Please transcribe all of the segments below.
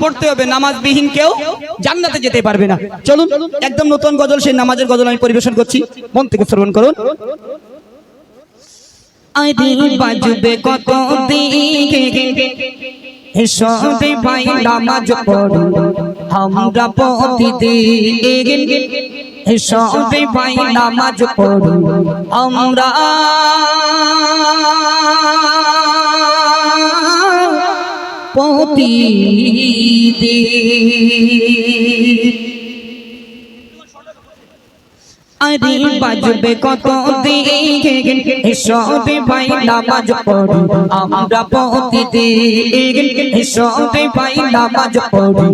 পড়তে হবে, নামাজবিহীন কেউ জান্নাতে যেতে পারবে না। চলুন, একদম নতুন গজল, সেই নামাজের গজল আমি পরিবেশন করছি। মন থেকে শ্রবণ করুন। আমরা প্রতিদিন আরে বাজবে কত দিন? সবে ভাই নামাজ পড়ি। আমরা প্রতিদিন সবে ভাই নামাজ পড়ি।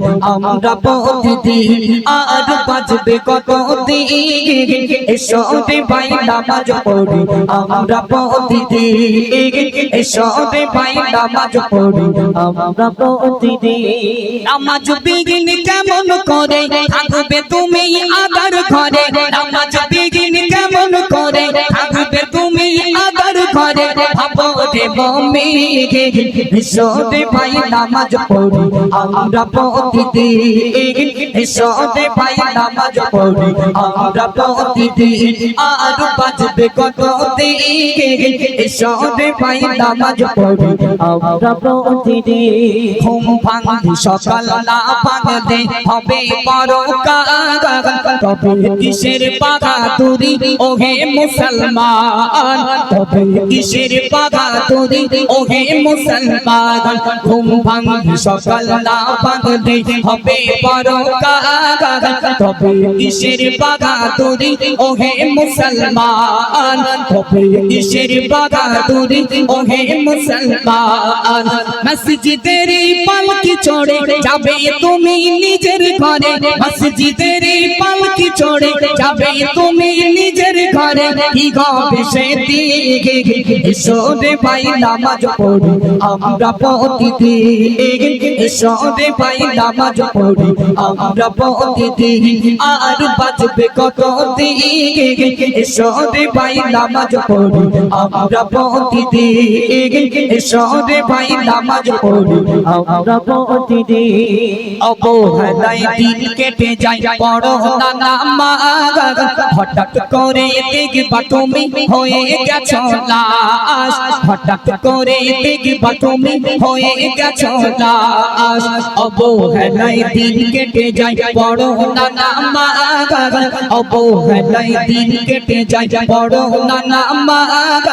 আমরা প্রতিদিন আর বাজবে কত দিন? সবে আমরা সবে আমরা কেমন করে? থাকবে তুমি আদার ঘরে। নামাজ বিঘিন কেমন করে? থাকবে তুমি আদার ঘরে সকাল হবে পরকাল কিসের বাগাতুরি ওহে মুসলমান তবে কিসের বাগাতুরি ওহে মুসলমান ঘুম ভাঙি সকাল না ভাঙলে হবে পরকাল তবে কিসের বাগাতুরি ওহে মুসলমান তবে কিসের বাগাতুরি ওহে মুসলমান মসজিদের পালকি চড়ে যাবে তুমি নিজের ঘরে মসজিদের পালকি চড়ে যাবে তুমি নিজের ঘরে কি গবে সে দিকে এসরে ভাই নামাজ পড়ি, আমরা প্রতিদিন এসরে ভাই নামাজ পড়ি, আমরা প্রতিদিন আর বাজবে কত এসরে ভাই নামাজ পড়ি, আমরা প্রতিদিন এসরে ভাই নামাজ পড়ি, আমরা প্রতিদিন অবহেলায় দিন কেটে যায় বড় না নামাজ হঠাৎ করে দেখবা তুমি হয়ে গেছো লাশ। হঠাৎ করে দেখবা তুমি হয়ে গেছো লাশ। অবহেলায় দিন কেটে যায়, বড় না নামাজ অবহেলায় দিন কেটে যায়, বড় না নামাজ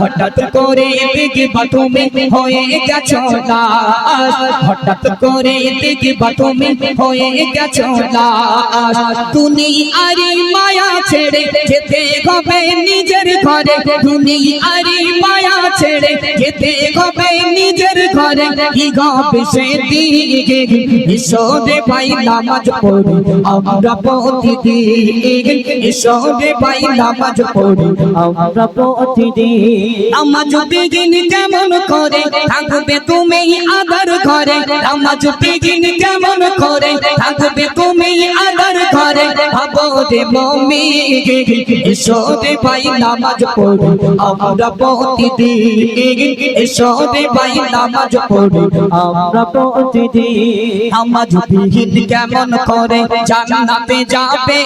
হঠাৎ করে দেখবা তুমি হয়ে গেছো লাশ। হঠাৎ করে দেখবা তুমি হয়ে গেছো লাশ। দুনিয়ারি মায়া ছেড়ে যেতে হবে নিজের ঘরে। দুনিয়ারি মায়া ছেড়ে যেতে হবে নিজের ঘরে। কি হবে সে দিকে ঈশ্বরে ভাই নামাজ পড়ি। আমরা প্রতিদিন ঈশ্বরে ভাই নামাজ পড়ি। আমরা প্রতিদিন নামাজ বিঘিন কেমন করে, থাকবে তুমি আদার ঘরে। নামাজ বিঘিন কেমন করে, থাকবে তুমি আদার ঘরে। ভাবো রে মমি ঈশ্বরে ভাই নামাজ পড়ি, আমরা প্রতিদিন ঈশ্বরে ভাই নামাজ পড়ি, আমরা প্রতিদিন নামাজ বিহীন কেমন করে? জান্নাতে যাবে,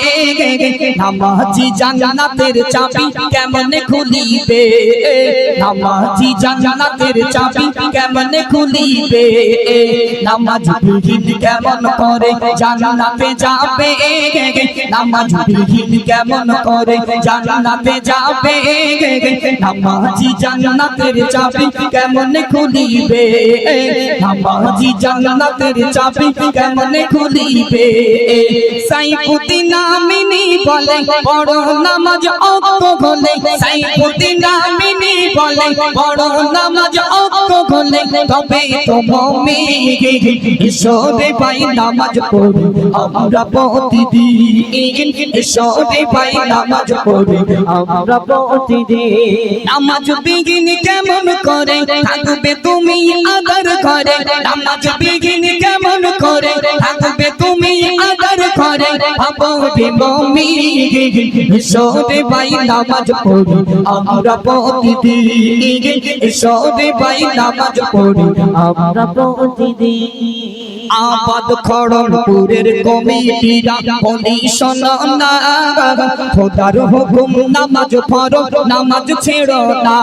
নামাজি জান্নাতের চাবি কেমন খুলিবে? নামাজি জান্নাতের চাবি কেমন খুলিবে? নামাজ বিহীন কেমন করে? জান্নাতে যাবে, নামাজ বিহীন কেমন করে জান্নাতে যাবে? নামাজি জান্নাতের চাবি কেমন খুলিবে? নামাজি জান্নাতের চাবি কেমন খুলিবে? সাইফুদ্দিন আমিনী বলে, বড় নামাজ অক্ত গলে। সাইফুদ্দিন আমিনী বলে, বড় নামাজ অক্ত গলে। তবে তো মমি ঈশ্বরে ভাই, নামাজ পড়ি। আমরা প্রতিদিন ঈশ্বরে ভাই নামাজ পড়ি আমরা প্রতিদিন নামাজ বিঘিন কেমন করে? থাকবে তুমি আদার ঘরে। নামাজ বিঘিন কেমন করে? থাকবে তুমি আদার ঘরে। ভাবরে মমি সরে ভাই নামাজ পড়ি। আমরা প্রতিদিন সরে ভাই নামাজ পড়ি। আমরা আবাদ খড়মপুরের কমিটিরা বলি শোনো খোদার হুকুম নামাজ পড়ো, নামাজ ছেড়ো না।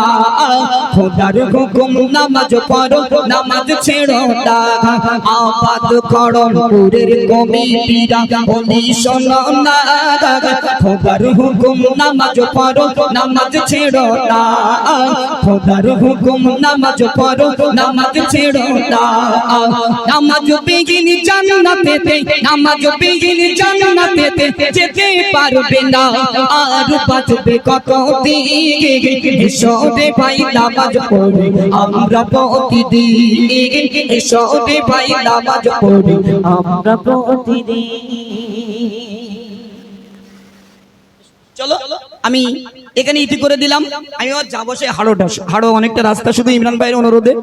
খোদার হুকুম নামাজ পড়ো, নামাজ ছেড়ো না। আবাদ খড়মপুরের কমিটিরা বলি শোনো খোদার হুকুম নামাজ পড়ো, নামাজ ছেড়ো না। খোদার হুকুম নামাজ পড়ো, নামাজ ছেড়ো না। নামাজ বিগিন জান্নাতেতে, নামাজ বিগিন জান্নাতেতে যেতে পারবে না। আর বাঁচবে কত এসরে ভাই নামাজ পড়ে, আমরা প্রতিদিন। এসরে ভাই নামাজ পড়ে, আমরা চলো। আমি এখানে ইতি করে দিলাম। আমি যাব সে হাড়োটা। হাড়ো অনেকটা রাস্তা, শুধু ইমরান ভাইয়ের অনুরোধে।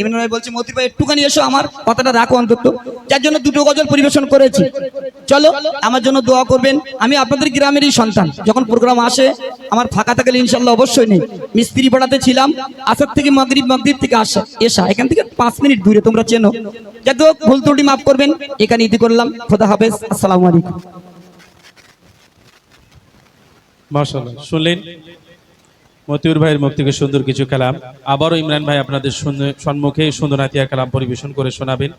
ইমরান ভাই বলছে মতি ভাই, একটুখানি এসো আমার কথাটা রাখো অন্তত। যার জন্য দুটো গজল পরিবেশন করেছি। চলো, আমার জন্য দোয়া করবেন। আমি আপনাদের গ্রামেরই সন্তান। যখন প্রোগ্রাম আসে, আমার ফাঁকা থাকলে ইনশাল্লাহ অবশ্যই নেই। মিস্ত্রি পাড়াতে ছিলাম, আসার থেকে মাগরিব মাগরিব থেকে আসা, এসা। এখান থেকে পাঁচ মিনিট দূরে, তোমরা চেনো। যাতে ভুল ত্রুটি মাফ করবেন। এখানে ইতি করলাম। খোদা হাফেজ। আসসালামু আলাইকুম। মাশাআল্লাহ। শুনলেন? মতিউর ভাইয়ের মুখ থেকে সুন্দর কিছু কালাম। আবারও ইমরান ভাই আপনাদের সম্মুখে সুন্দর নাতিয়া কালাম পরিবেশন করে শোনাবেন।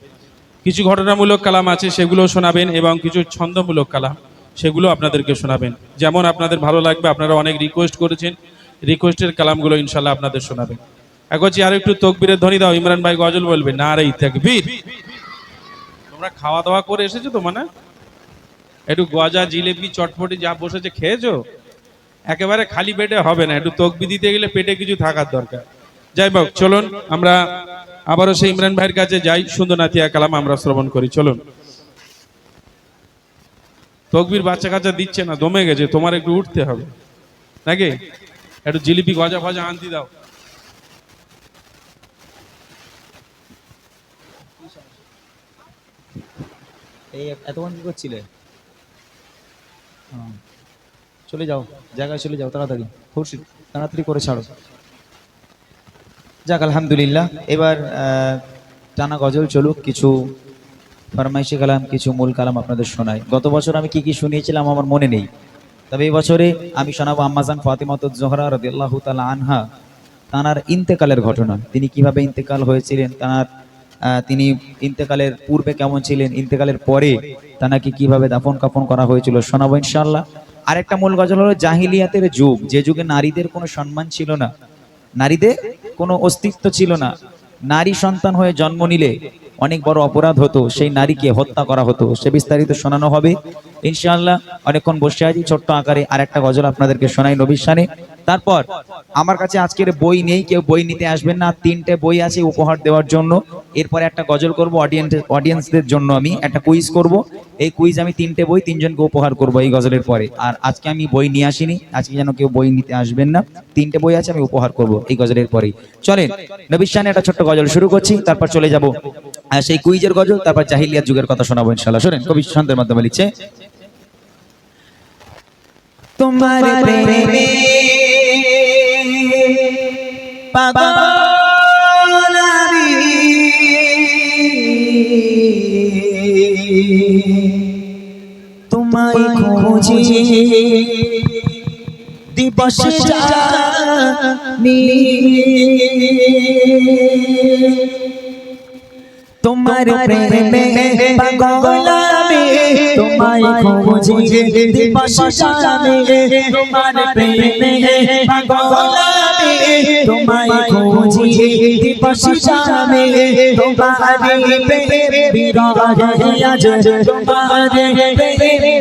কিছু ঘটনামূলক কালাম আছে সেগুলো শোনাবেন এবং কিছু ছন্দমূলক কালাম, সেগুলো আপনাদেরকে শোনাবেন। যেমন আপনাদের ভালো লাগবে, আপনারা অনেক রিকোয়েস্ট করেছেন। রিকোয়েস্টের কালামগুলো ইনশাল্লাহ আপনাদের শোনাবেন। একছি আর একটু তকবীরের ধ্বনি দাও, ইমরান ভাই গজল বলবে। না রে তাকবীর। তোমরা খাওয়া দাওয়া করে এসেছ তো মানে? একটু গজা, জিলেপি, চটপটি যা বসেছে, খেয়েছো? একেবারে খালি পেটে হবে না একটু তকবি দিতে গেলে পেটে কিছু থাকার দরকার। যাই হোক চলুন আমরা আবারও সেই ইমরান ভাইয়ের কাছে যাই সুন্দর নাতিয়া কালাম আমরা শ্রবণ করি চলুন। তকবির বাচ্চা কাচ্চা দিচ্ছে না দমে গেছে তোমার একটু উঠতে হবে। নাকি? একটু জিলিপি গজা ফজা আনতে দাও। এই এতক্ষণ কি করছিলে। চলে যাও জায়গায় চলে যাও তাড়াতাড়ি। খুশি তাড়াতাড়ি করে ছাড়ো। যাক আলহামদুলিল্লাহ। এবার টানা গজল চলুক কিছু ফরমাইশি কালাম কিছু মূল কালাম আপনাদের শোনাই। গত বছর আমি কি কি শুনিয়েছিলাম আমার মনে নেই। তবে এই বছরে আমি শোনাবো আম্মাজান ফাতিমাত জোহরা রদিয়াল্লাহু তাআলা আনহা। তাঁর ইন্তেকালের ঘটনা। তিনি কীভাবে ইন্তেকাল হয়েছিলেন আহ, তিনি ইন্তেকালের পূর্বে কেমন ছিলেন ইন্তেকালের পরে তানাকে কীভাবে দাফন কাফন করা হয়েছিল শোনাবো ইনশাআল্লাহ। আরেকটা মূল গজল হলো জাহিলিয়াতের যুগ। যে যুগে নারীদের কোনো সম্মান ছিল না, নারীদের কোনো অস্তিত্ব ছিল না। নারী সন্তান হয়ে জন্ম নিলে অনেক বড় অপরাধ হতো, সেই নারীকে হত্যা করা হতো। সে বিস্তারিত শোনানো হবে। ইনশাআল্লাহ অনেকক্ষণ বসে আছি, ছোট্ট আকারে আর একটা গজল আপনাদেরকে শোনাই নবীর শানে। তারপর, আমার কাছে আজকের বই নেই, কেউ বই নিতে আসবেন না। তিনটে বই আছে উপহার দেওয়ার জন্য। এরপরে একটা গজল করব অডিয়েন্স অডিয়েন্সদের জন্য আমি একটা কুইজ করব। এই কুইজ আমি তিনটে বই, তিনজনকে উপহার করব এই গজলের পরে। আর আজকে আমি বই নিয়ে আসিনি, আজকে যেন কেউ বই নিতে আসবেন না। তিনটে বই আছে, আমি উপহার করব এই গজলের পরেই। চলেন শানে একটা ছোট্ট গজল শুরু করছি, তারপর চলে যাব। সেই কুইজের গজল, তারপর জাহিলিয়াত যুগের কথা শোনাবো ইনশাআল্লাহ শোনেন, কবি শান্তের মাধ্যমে লিখছে, তোমার। তোমায় দিবস তোমার প্রেমে পাগল আমি তোমায় খোঁজে দিবস জানি তোমার প্রেমে পাগল আমি তোমায় খোঁজে দিবস জানি তোমার প্রেমে বিরহে আজ তোমার প্রেমে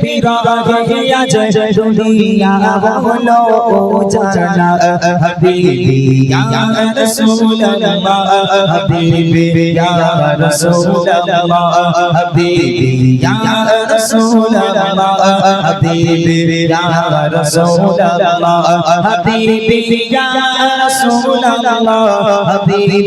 বিরহে আজ দুনিয়া হলো জানা হাবিবি ইয়া রাসূলুল্লাহ হাবিবি ইয়া রাসূলুল্লাহ হাবিবি ইয়া রাসূলুল্লাহ হাবিবি ইয়া রাসূলুল্লাহ হাবিবি ইয়া রাসূলুল্লাহ